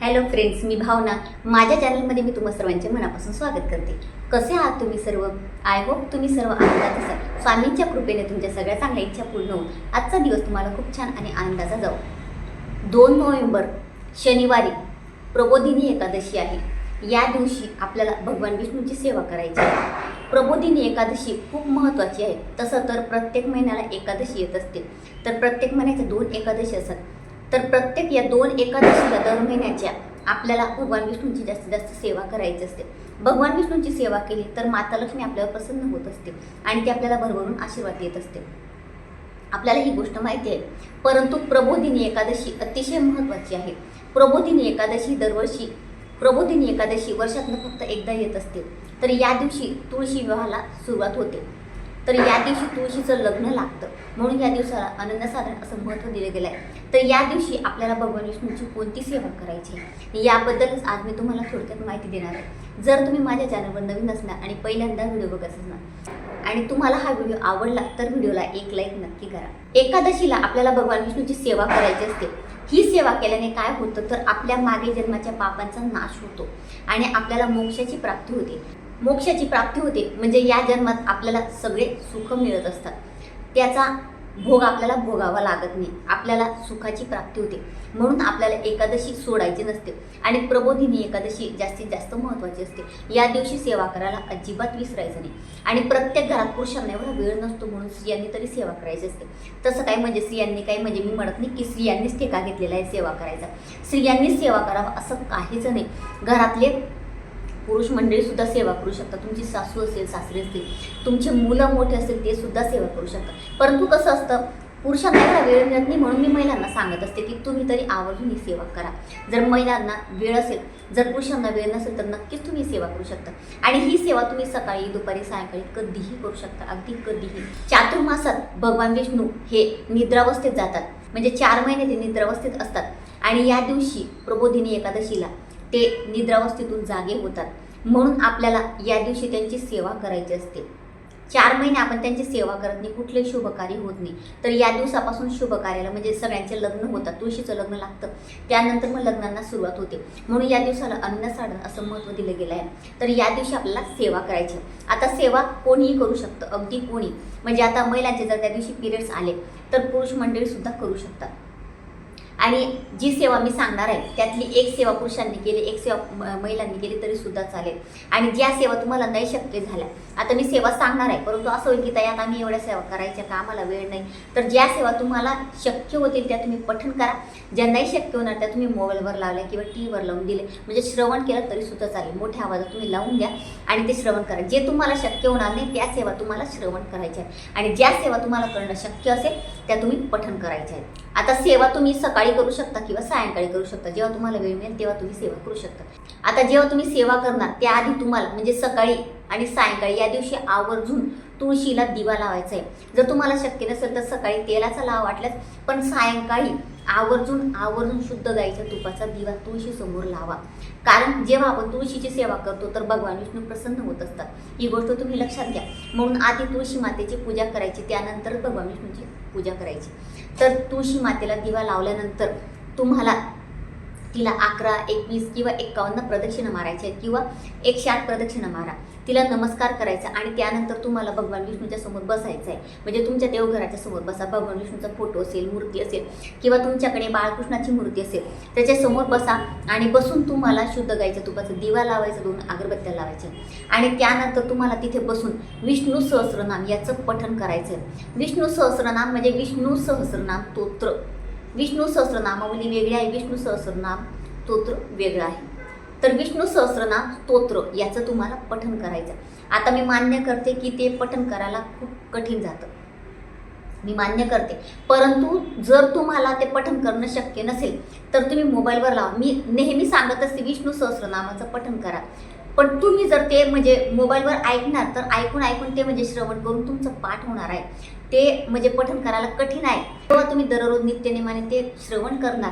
Hello friends मी भावना. माझ्या चॅनलमध्ये मी तुम्हा सर्वांचे मनापासून स्वागत करते. कसे आहात तुम्ही सर्व? आय होप तुम्ही सर्व आनंदात असाल. स्वामींच्या कृपेने तुमच्या सगळ्या चांगल्या इच्छा पूर्ण होऊन आजचा दिवस तुम्हाला खूप छान आणि आनंदाचा जाऊ दोन नोव्हेंबर शनिवारी प्रबोधिनी एकादशी आहे. या दिवशी आपल्याला भगवान विष्णूची सेवा करायची आहे. प्रबोधिनी एकादशी खूप महत्त्वाची आहे. तसं तर प्रत्येक महिन्याला एकादशी येत असते. तर प्रत्येक महिन्याच्या दोन एकादशी असतात. तर प्रत्येक या दोन एकादशीला दर महिन्याच्या आपल्याला भगवान विष्णूंची जास्तीत जास्त सेवा करायची असते. भगवान विष्णूंची सेवा केली तर माता लक्ष्मी आपल्यावर प्रसन्न होत असते आणि ती आपल्याला भरभरून आशीर्वाद देत असते. आपल्याला ही गोष्ट माहिती आहे. परंतु प्रबोधिनी एकादशी अतिशय महत्त्वाची आहे. प्रबोधिनी एकादशी दरवर्षी प्रबोधिनी एकादशी वर्षातनं फक्त एकदा येत असते. तर या दिवशी तुळशी विवाहाला सुरुवात होते. तर या दिवशी तुळशीचं लग्न लागतं. म्हणून या दिवसाला अनन्यसाधारण असं महत्त्व दिलं गेलं आहे तर या दिवशी आपल्याला भगवान विष्णूची कोणती सेवा करायची आहे? याबद्दलच आज मी तुम्हाला थोडक्यात माहिती देणार आहे. जर तुम्ही माझ्या चॅनलवर नवीन असणार आणि पहिल्यांदा व्हिडिओ बघत असणार आणि तुम्हाला हा व्हिडिओ आवडला तर व्हिडिओला एक लाईक नक्की करा. एकादशीला आपल्याला भगवान विष्णूची सेवा करायची असते. ही सेवा केल्याने काय होतं? तर आपल्या मागे जन्माच्या पापांचा नाश होतो आणि आपल्याला मोक्षाची प्राप्ती होते. मोक्षाची प्राप्ती होते. म्हणजे या जन्मात आपल्याला सगळे सुख मिळत असतात. त्याचा भोग आपल्याला भोगावा लागत नाही. आपल्याला सुखाची प्राप्ती होते. म्हणून आपल्याला एकादशी सोडायची नसते. आणि प्रबोधिनी एकादशी जास्तीत जास्त महत्त्वाची असते. या दिवशी सेवा करायला अजिबात विसरायचं नाही. आणि प्रत्येक घरात पुरुषांना एवढा वेळ नसतो म्हणून स्त्रियांनी तरी सेवा करायची असते. तसं काय म्हणजे स्त्रियांनी काय म्हणजे मी म्हणत नाही की स्त्रियांनीच ठेका घेतलेला आहे सेवा करायचा. स्त्रियांनीच सेवा करावा असं काहीच नाही. घरातले पुरुष मंडळी सुद्धा सेवा करू शकतात. तुमची सासू असेल सासरे असतील तुमचे मुलं मोठे असतील ते सुद्धा सेवा करू शकतात. परंतु कसं असतं पुरुषांना एवढा वेळ मिळत नाही म्हणून मी महिलांना सांगत असते की तुम्ही तरी आवर्जून ही सेवा करा. जर महिलांना वेळ असेल जर पुरुषांना वेळ नसेल तर नक्कीच तुम्ही सेवा करू शकता. आणि ही सेवा तुम्ही सकाळी दुपारी सायंकाळी कधीही करू शकता. अगदी कधीही. चातुर्मासात भगवान विष्णू हे निद्रावस्थेत जातात. म्हणजे चार महिने ते निद्रावस्थेत असतात. आणि या दिवशी प्रबोधिनी एकादशीला ते निद्रावस्थेतून जागे होतात. म्हणून आपल्याला या दिवशी त्यांची सेवा करायची असते. चार महिने आपण त्यांची सेवा करत नाही कुठलंही शुभकार्य होत नाही. तर या दिवसापासून शुभकार्याला म्हणजे सगळ्यांचे लग्न होतात तुळशीचं लग्न लागतं. त्यानंतर मग लग्नांना सुरुवात होते. म्हणून या दिवसाला अन्नसाधन असं महत्त्व दिलं गेलं आहे. तर या दिवशी आपल्याला सेवा करायची आहे. आता सेवा कोणीही करू शकतं अगदी कोणी. म्हणजे आता महिलांचे जर त्या दिवशी पिरियड्स आले तर पुरुष मंडळीसुद्धा करू शकतात. आणि जी सेवा मी सांगणार आहे त्यातली एक सेवा पुरुषांनी केली एक सेवा महिलांनी केली तरी सुद्धा चालेल. आणि ज्या सेवा तुम्हाला नाही शक्य झाल्या आता मी सेवा सांगणार आहे परंतु असं होईल की ताई आता आम्ही एवढ्या सेवा करायच्या का आम्हाला वेळ नाही. तर ज्या सेवा तुम्हाला शक्य होतील त्या तुम्ही पठण करा. ज्या नाही शक्य होणार त्या तुम्ही मोबाईलवर लावल्या किंवा टी व्हीवर लावून दिले म्हणजे श्रवण केलं तरी सुद्धा चालेल. मोठ्या आवाजात तुम्ही लावून द्या आणि ते श्रवण करा. जे तुम्हाला शक्य होणार नाही त्या सेवा तुम्हाला श्रवण करायच्या आहेत. आणि ज्या सेवा तुम्हाला करणं शक्य असेल त्या तुम्ही पठण करायच्या आहेत. आता सेवा तुम्ही सकाळी करू शकता किंवा सायंकाळी करू शकता. जेव्हा तुम्हाला वेळ मिळेल तेव्हा तुम्ही सेवा करू शकता. आता जेव्हा तुम्ही सेवा करणार त्याआधी तुम्हाला म्हणजे सकाळी आणि सायंकाळी या दिवशी आवर्जून तुळशीला दिवा लावायचा आहे जर तुम्हाला शक्य नसेल तर सकाळी तेलाचा लावा वाटल्यास पण सायंकाळी आवर्जून आवर्जून शुद्ध गाईच्या तुपाचा दिवा तुळशीसमोर लावा. कारण जेव्हा आपण तुळशीची सेवा करतो तर भगवान विष्णू प्रसन्न होत असतात. ही गोष्ट तुम्ही लक्षात घ्या. म्हणून आधी तुळशी मातेची पूजा करायची त्यानंतर भगवान विष्णूची पूजा करायची. तर तुळशी मातेला दिवा लावल्यानंतर तुम्हाला तिला अकरा एकवीस किंवा एक्कावन्न प्रदक्षिणा मारायच्या आहेत किंवा एकशे आठ प्रदक्षिणा मारा. तिला नमस्कार करायचा आणि त्यानंतर तुम्हाला भगवान विष्णूच्या समोर बसायचं आहे म्हणजे तुमच्या देवघराच्या समोर बसा. भगवान विष्णूचा फोटो असेल मूर्ती असेल किंवा तुमच्याकडे बाळकृष्णाची मूर्ती असेल त्याच्यासमोर बसा आणि बसून तुम्हाला शुद्ध गायचं तुपाचा दिवा लावायचा दोन अगरबत्त्या लावायच्या. आणि त्यानंतर तुम्हाला तिथे बसून विष्णू सहस्रनाम याचं पठण करायचं आहे विष्णू सहस्रनाम म्हणजे विष्णू सहस्रनाम स्तोत्र. विष्णू सहस्रनामावली वेगळी आहे विष्णू सहस्रनाम स्तोत्र वेगळं आहे. तर विष्णू सहस्रनाम स्तोत्र याचं तुम्हाला पठन करायचं आता मी मान्य करते की ते पठन करायला खूप कठीण जातं. मी मान्य करते. परंतु जर तुम्हाला ते पठन करणं शक्य नसेल तर तुम्ही मोबाईलवर लावा. मी नेहमी सांगत असते विष्णू सहस्रनामाचं पठन करा. पण तुम्ही जर ते म्हणजे मोबाईलवर ऐकणार तर ऐकून ऐकून ते म्हणजे श्रवण करून तुमचं पाठ होणार आहे. ते म्हणजे पठन करायला कठीण आहे. तेव्हा तुम्ही दररोज नित्यनेमाने ते श्रवण करणार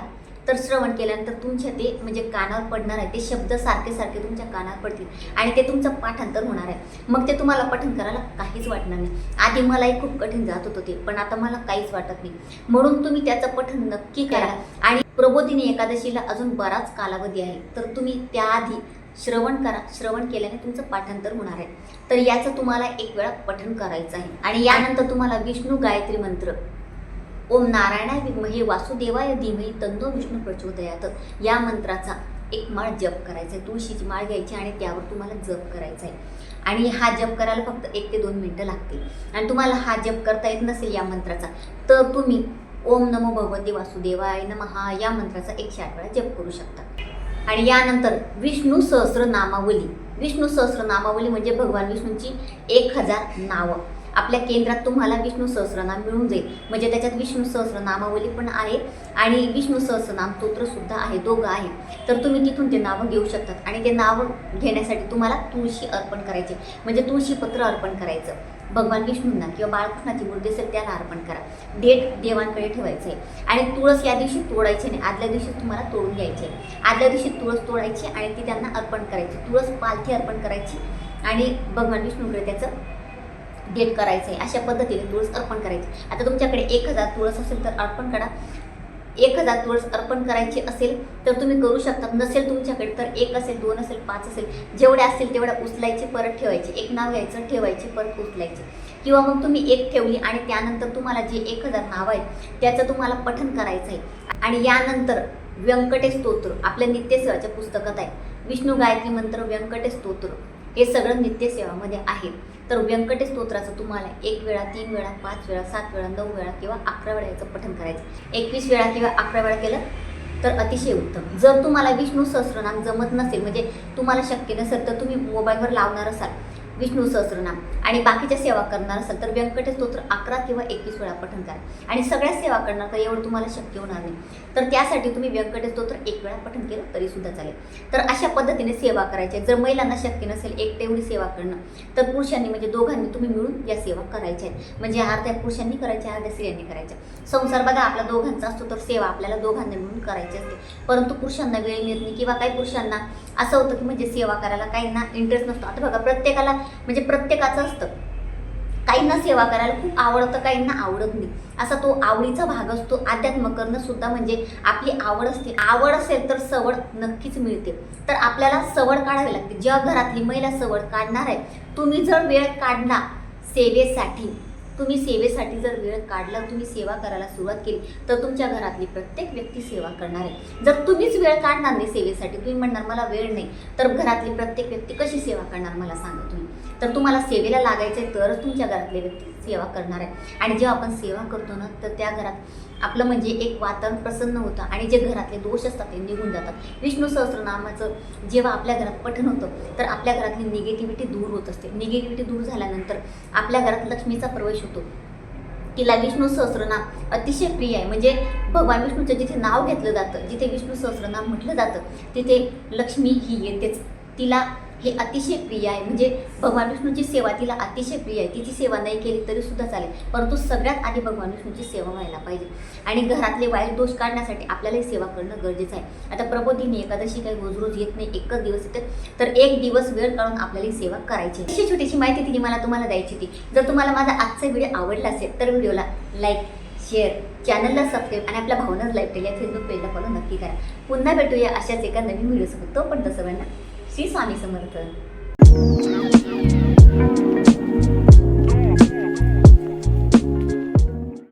तर श्रवण केल्यानंतर तुमच्या ते म्हणजे कानावर पडणार आहे ते शब्द सारखे सारखे तुमच्या कानावर पडतील आणि ते तुमचं पाठांतर होणार आहे. मग ते तुम्हाला पठण करायला काहीच वाटणार नाही. आधी मलाही खूप कठीण जात होतं ते पण आता मला काहीच वाटत नाही. म्हणून तुम्ही त्याचं पठण नक्की करा. आणि प्रबोधिनी एकादशीला अजून बराच कालावधी आहे तर तुम्ही त्याआधी श्रवण करा. श्रवण केल्याने तुमचं पाठांतर होणार आहे. तर याचं तुम्हाला एक वेळा पठण करायचं आहे. आणि यानंतर तुम्हाला विष्णू गायत्री मंत्र ओम नारायणाय विद्महे वासुदेवाय धीमही तंदो विष्णू प्रचोदयात. या मंत्राचा एक माळ जप करायचा आहे. तुळशीची माळ घ्यायची आणि त्यावर तुम्हाला जप करायचा आहे. आणि हा जप करायला फक्त एक ते दोन मिनटं लागतील. आणि तुम्हाला हा जप करता येत नसेल या मंत्राचा तर तुम्ही ओम नमो भगवते वासुदेवाय नमहा या मंत्राचा एकशे आठ वेळा जप करू शकता. आणि यानंतर विष्णू सहस्र नामावली विष्णू सहस्र नामावली म्हणजे भगवान विष्णूंची एक हजार नावं. आपल्या केंद्रात तुम्हाला विष्णू सहस्रनाम मिळून जाईल. म्हणजे त्याच्यात विष्णू सहस्रनामावली पण आहे आणि विष्णू सहस्रनाम स्तोत्रसुद्धा आहे दोघं आहे. तर तुम्ही तिथून ते नावं घेऊ शकतात आणि ते नावं घेण्यासाठी तुम्हाला तुळशी अर्पण करायचे. म्हणजे तुळशीपत्र अर्पण करायचं. भगवान विष्णूंना किंवा बाळकृष्णाची मूर्ती असेल त्याला अर्पण करा. डेट देवांकडे ठेवायचं आहे आणि तुळस या दिवशी तोडायची नाही आदल्या दिवशी तुम्हाला तोडून घ्यायची. आहे आदल्या दिवशी तुळस तोडायची आणि ती त्यांना अर्पण करायची. तुळस पालथी अर्पण करायची आणि भगवान विष्णूकडे त्याचं डेट करायचं आहे अशा पद्धतीने तुळस अर्पण करायची. आता तुमच्याकडे एक हजार तुळस असेल तर अर्पण करा. एक हजार तुळस अर्पण करायची असेल तर तुम्ही करू शकता. नसेल तुमच्याकडे तर एक असेल दोन असेल पाच असेल. जेवढ्या असतील तेवढ्या उचलायचे परत ठेवायचे. एक नाव घ्यायचं ठेवायचे परत उचलायचे. किंवा मग तुम्ही एक ठेवली आणि त्यानंतर तुम्हाला जे एक हजार नाव आहे त्याचं तुम्हाला पठन करायचं आहे आणि यानंतर व्यंकटेश स्तोत्र आपल्या नित्यसेवाच्या पुस्तकात आहे. विष्णू गायत्री मंत्र व्यंकटेश स्तोत्र. हे सगळं नित्यसेवामध्ये आहे. तर व्यंकटेश स्तोत्राचं तुम्हाला एक वेळा तीन वेळा पाच वेळा सात वेळा नऊ वेळा किंवा अकरा वेळा याचं पठण करायचं. एकवीस वेळा किंवा अकरा वेळा केलं तर अतिशय उत्तम. जर तुम्हाला विष्णू सहस्रनाम जमत नसेल म्हणजे तुम्हाला शक्य नसेल तर तुम्ही मोबाईलवर लावणार असाल. विष्णू सहस्रनाम. आणि बाकीच्या सेवा करणार असाल तर व्यंकटेश स्तोत्र अकरा किंवा एकवीस वेळा पठण करा. आणि सगळ्या सेवा करणार तर एवढं तुम्हाला शक्य होणार नाही. तर त्यासाठी तुम्ही व्यंकटेश स्तोत्र एक वेळा पठण केलं तरी सुद्धा चालेल. तर अशा पद्धतीने सेवा करायची. जर महिलांना शक्य नसेल एक तेवढी सेवा करणं तर पुरुषांनी म्हणजे दोघांनी तुम्ही मिळून या सेवा करायच्या आहेत. म्हणजे अर्ध्या पुरुषांनी करायच्या अर्ध्या स्त्रियांनी करायच्या. संसार बघा आपला दोघांचा असतो तर सेवा आपल्याला दोघांना मिळून करायची असते. परंतु पुरुषांना वेळ मिळत नाही किंवा काही पुरुषांना असं होतं की म्हणजे सेवा करायला काहींना इंटरेस्ट नसतो. आता बघा प्रत्येकाला म्हणजे प्रत्येकाचं असतं. काहींना सेवा करायला खूप आवडतं काहींना आवडत नाही. असा तो आवडीचा भाग असतो. अध्यात्म करणं सुद्धा म्हणजे आपली आवड असते. आवड असेल तर सवड नक्कीच मिळते. तर आपल्याला सवड काढावी लागते. ज्या घरातली महिला सवड काढणार आहे तुम्ही जर वेळ काढला सेवेसाठी तुम्ही सेवेसाठी जर वेळ काढला तुम्ही सेवा करायला सुरुवात केली तर तुमच्या घरातली प्रत्येक व्यक्ती सेवा करणार आहे. जर तुम्हीच वेळ काढणार नाही सेवेसाठी तुम्ही म्हणणार मला वेळ नाही तर घरातली प्रत्येक व्यक्ती कशी सेवा करणार मला सांगा तुम्ही. तर तुम्हाला सेवेला लागायचं आहे तरच तुमच्या घरातले व्यक्ती सेवा करणार आहे. आणि जेव्हा आपण सेवा करतो ना तर त्या घरात आपलं म्हणजे एक वातावरण प्रसन्न होतं आणि जे घरातले दोष असतात ते निघून जातात. विष्णू सहस्रनामाचं जेव्हा आपल्या घरात पठण होतं तर आपल्या घरातली निगेटिव्हिटी दूर होत असते. निगेटिव्हिटी दूर झाल्यानंतर आपल्या घरात लक्ष्मीचा प्रवेश होतो. तिला विष्णू सहस्रनाम अतिशय प्रिय आहे. म्हणजे भगवान विष्णूचं जिथे नाव घेतलं जातं जिथे विष्णू सहस्रनाम म्हटलं जातं तिथे लक्ष्मी ही येतेच. तिला हे अतिशय प्रिय आहे. म्हणजे भगवान विष्णूची सेवा तिला अतिशय प्रिय आहे. तिची सेवा नाही केली तरी सुद्धा चालेल. परंतु सगळ्यात आधी भगवान विष्णूची सेवा व्हायला पाहिजे. आणि घरातले वाईट दोष काढण्यासाठी आपल्याला ही सेवा करणं गरजेचं आहे. आता प्रबोधिनी एकादशी काही रोज रोज येत नाही एकच दिवस येते तर एक दिवस वेळ काढून आपल्याला ही सेवा करायची आहे. अशी छोटीशी माहिती तिने मला तुम्हाला द्यायची होती. जर तुम्हाला माझा आजचा व्हिडिओ आवडला असेल तर व्हिडिओला लाईक शेअर चॅनलला सबस्क्राईब आणि आपल्या भावनाच लाईक केल्या फेसबुक पेजला फॉलो नक्की करा. पुन्हा भेटूया अशाच एका नवीन व्हिडिओसोबत. पण सर्वांना ஸ்ரீ சாமி சமர்த்து